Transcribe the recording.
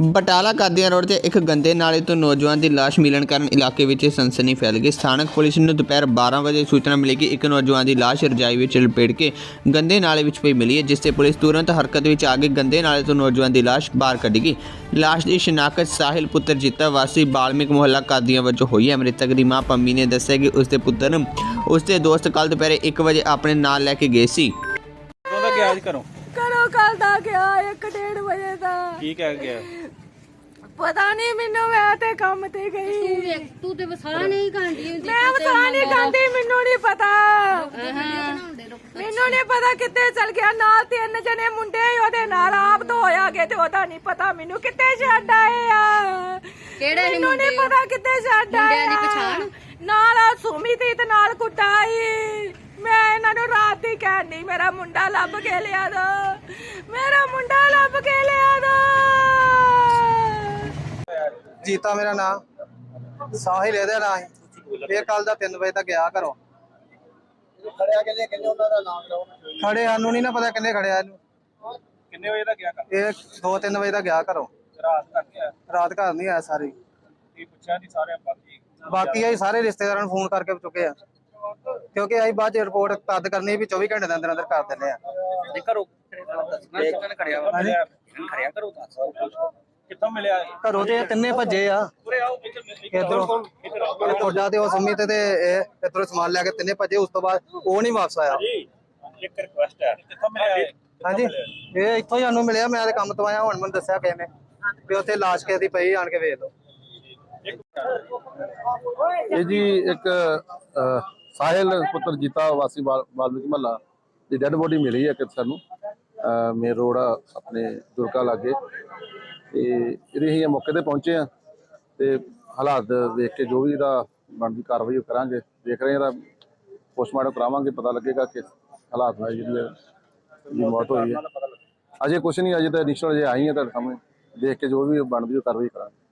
ਬਟਾਲਾ ਕਾਦੀਆਂ road ਤੇ ਇੱਕ ਗੰਦੇ ਨਾਲੇ ਤੋਂ ਨੌਜਵਾਨ ਦੀ ਲਾਸ਼ ਮਿਲਣ ਕਾਰਨ ਇਲਾਕੇ ਵਿੱਚ ਸਨਸਨੀ ਫੈਲ ਗਈ। ਸਥਾਨਕ ਪੁਲਿਸ ਨੂੰ ਦੁਪਹਿਰ 12 ਵਜੇ ਸੂਚਨਾ ਮਿਲੀ ਕਿ ਇੱਕ ਨੌਜਵਾਨ ਦੀ ਲਾਸ਼ ਰਜਾਈ ਵਿੱਚ ਲਪੇਟ ਕੇ ਗੰਦੇ ਨਾਲੇ ਵਿੱਚ ਪਈ ਮਿਲੀ ਹੈ, ਜਿਸ ਤੇ ਪੁਲਿਸ ਤੁਰੰਤ ਹਰਕਤ ਵਿੱਚ ਆ ਕੇ ਗੰਦੇ ਨਾਲੇ ਤੋਂ ਨੌਜਵਾਨ ਦੀ ਲਾਸ਼ ਬਾਹਰ ਕੱਢੀ ਗਈ। ਲਾਸ਼ ਦੀ ਸ਼ਨਾਖਤ ਸਾਹਿਲ ਪੁੱਤਰ ਜੀਤਾ ਵਾਸੀ ਬਾਲਮਿਕ ਮੁਹੱਲਾ ਕਾਦੀਆਂ ਵਜੋਂ ਹੋਈ ਹੈ। ਮ੍ਰਿਤਕ ਦੀ ਮਾਂ ਪੰਮੀ ਨੇ ਦੱਸਿਆ ਕਿ ਉਸ ਦੇ ਪੁੱਤਰ ਉਸ ਦੇ ਦੋਸਤ ਕੱਲ ਦੁਪਹਿਰੇ 1 ਵਜੇ ਆਪਣੇ ਨਾਲ ਲੈ ਕੇ ਗਏ ਸੀ। ਕਦੋਂ ਦਾ ਗਿਆ ਅੱਜ ਘਰੋਂ ਕਰੋ ਕੱਲ ਦਾ ਗਿਆ 1:30 ਵਜੇ ਦਾ। ਕੀ ਕਹਿ ਗਿਆ? ਪਤਾ ਨਹੀਂ ਮੈਨੂੰ ਮੈਂ ਤੇ ਕੰਮ ਤੇ ਗਈ। ਤੂੰ ਵੇਖ ਤੂੰ ਤੇ ਵਸਾ ਨਹੀਂ ਖਾਂਦੀ ਹੁੰਦੀ ਮੈਂ ਵਸਾ ਨਹੀਂ ਖਾਂਦੀ ਮੈਨੂੰ ਨਹੀਂ ਪਤਾ। ਮੈਨੂੰ ਨਹੀਂ ਪਤਾ ਕਿੱਥੇ ਚਲ ਗਿਆ ਨਾਲ ਤਿੰਨ ਜਣੇ ਮੁੰਡੇ ਸੀ ਉਹਦੇ ਨਾਲ ਆਪ ਤੋਂ ਹੋਇਆ ਗਏ ਤੇ ਉਹਦਾ ਨਹੀਂ ਪਤਾ ਮੈਨੂੰ ਕਿੱਥੇ ਛੱਡ ਆਏ ਆ। ਕਿਹੜੇ ਸੀ ਮੈਨੂੰ ਨਹੀਂ ਮੁੰਡੇ? ਪਤਾ ਕਿੱਥੇ ਛੱਡ ਆਏ ਮੁੰਡਿਆਂ ਦੀ ਆ। ਪਛਾਣ? ਨਾਲ ਆ ਸੁਮੀ ਤੇ ਨਾਲ ਕੁੱਟਾਈ। ਮੈਂ ਇਹਨਾਂ ਨੂੰ ਰਾਤ ਹੀ ਕਹਿਣੀ ਮੇਰਾ ਮੁੰਡਾ ਲੱਭ ਕੇ ਲਿਆ ਦੋ। ਮੇਰਾ ਮੁੰਡਾ ਲੱਭ ਕੇ ਲਿਆ ਦੋ। ਜੀਤਾ ਮੇਰਾ ਨਾਮ। ਸਾਹਿਲ ਇਹਦਾ ਨਾਂ ਹੈ। ਇਹ ਕੱਲ ਦਾ 3 ਵਜੇ ਤੱਕ ਗਿਆ ਘਰੋਂ। ਖੜਿਆ ਕਿੰਨੇ ਕਿੰਨੇ ਉਹਨਾਂ ਦਾ ਨਾਮ ਲਓ? ਖੜੇ ਸਾਨੂੰ ਨਹੀਂ ਨਾ ਪਤਾ ਕਿੰਨੇ ਖੜਿਆ ਇਹਨੂੰ। ਕਿੰਨੇ ਵਜੇ ਦਾ ਗਿਆ ਘਰ? ਇਹ 2-3 ਵਜੇ ਤੱਕ ਗਿਆ ਘਰੋਂ। ਰਾਤ ਤੱਕ ਗਿਆ? ਰਾਤ ਘਰ ਨਹੀਂ ਆਇਆ ਸਾਰੀ। ਕੀ ਪੁੱਛਿਆ ਨਹੀਂ ਸਾਰੇ ਬਾਕੀ ਬਾਕੀ ਅਸੀਂ ਸਾਰੇ ਰਿਸ਼ਤੇਦਾਰਾਂ ਨੂੰ ਫੋਨ ਕਰਕੇ ਚੁੱਕੇ ਆ। ਕਿਉਂਕਿ ਅਸੀਂ ਬਾਅਦ ਚ ਰਿਪੋਰਟ ਤਦ ਕਰਨੀ ਵੀ 24 ਘੰਟੇ ਦੇ ਅੰਦਰ ਅੰਦਰ ਕਰ ਦਿੰਦੇ ਆ। ਜੇ ਘਰੋਂ ਦੱਸਣਾ ਕਿੰਨੇ ਖੜਿਆ ਵਾ ਮਿਲਿਆ ਖੜਿਆ ਕਰੋ ਦੱਸ। ਕਿੱਥੋਂ ਮਿਲਿਆ ਇਹ? ਘਰੋਂ ਤੇ ਇਹ ਤਿੰਨੇ ਭੱਜੇ ਆ। ਇੱਧਰ ਤੁਹਾਡਾ ਤੇ ਉਹ ਸੰਮੀ ਤੇ ਇਹ ਇਧਰੋਂ ਸਮਾਨ ਲੈ ਕੇ ਤਿੰਨੇ ਭੱਜੇ ਉਸ ਤੋਂ ਬਾਅਦ ਉਹ ਨਹੀਂ ਵਾਪਸ ਆਇਆ। ਜੀ ਇੱਕ ਰਿਕੁਐਸਟ ਹੈ ਕਿੱਥੋਂ ਮਿਲਿਆ ਇਹ? ਹਾਂਜੀ ਇਹ ਇੱਥੋਂ ਹੀ ਸਾਨੂੰ ਮਿਲਿਆ ਮੈਂ ਤੇ ਕੰਮ ਤੋਂ ਆਇਆ ਹੁਣ ਮੈਨੂੰ ਦੱਸਿਆ ਕਿਸੇ ਨੇ ਵੀ ਉੱਥੇ ਲਾਸ਼ ਕਿਸੇ ਦੀ ਪਈ ਆਣ ਕੇ ਵੇਖ ਲਓ। ਇਹ ਜੀ ਇੱਕ ਸਾਹਿਲ ਪੁੱਤਰ ਜੀਤਾ ਵਾਸੀ ਵਾਲ- ਵਾਲਮੀਕ ਮਹੱਲਾ ਦੀ ਡੈੱਡ ਬੋਡੀ ਮਿਲੀ ਹੈ ਕਿ ਸਾਨੂੰ। ਮੇਨ ਰੋਡ ਆ ਆਪਣੇ ਦੁਰਗਾ ਲਾਗੇ। ਤੇ ਇਹਦੇ ਅਸੀਂ ਮੌਕੇ ਤੇ ਪਹੁੰਚੇ ਆ ਤੇ ਹਾਲਾਤ ਦੇਖ ਕੇ ਜੋ ਵੀ ਇਹਦਾ ਬਣਦੀ ਕਾਰਵਾਈ ਉਹ ਕਰਾਂਗੇ। ਦੇਖ ਰਹੇ ਇਹਦਾ ਪੋਸਟਮਾਰਟਮ ਕਰਾਵਾਂਗੇ, ਪਤਾ ਲੱਗੇਗਾ ਕਿ ਹਾਲਾਤ ਨਾਲ ਜਿਹੜੀ ਦੀ ਮੌਤ ਹੋਈ ਹੈ। ਅਜੇ ਕੁਝ ਨਹੀਂ, ਅਜੇ ਤਾਂ ਇਨੀਸ਼ੀਅਲ ਜੇ ਆਈ ਹੈ ਤੁਹਾਡੇ ਸਾਹਮਣੇ। ਦੇਖ ਕੇ ਜੋ ਵੀ ਬਣਦੀ ਉਹ ਕਾਰਵਾਈ ਕਰਾਂਗੇ।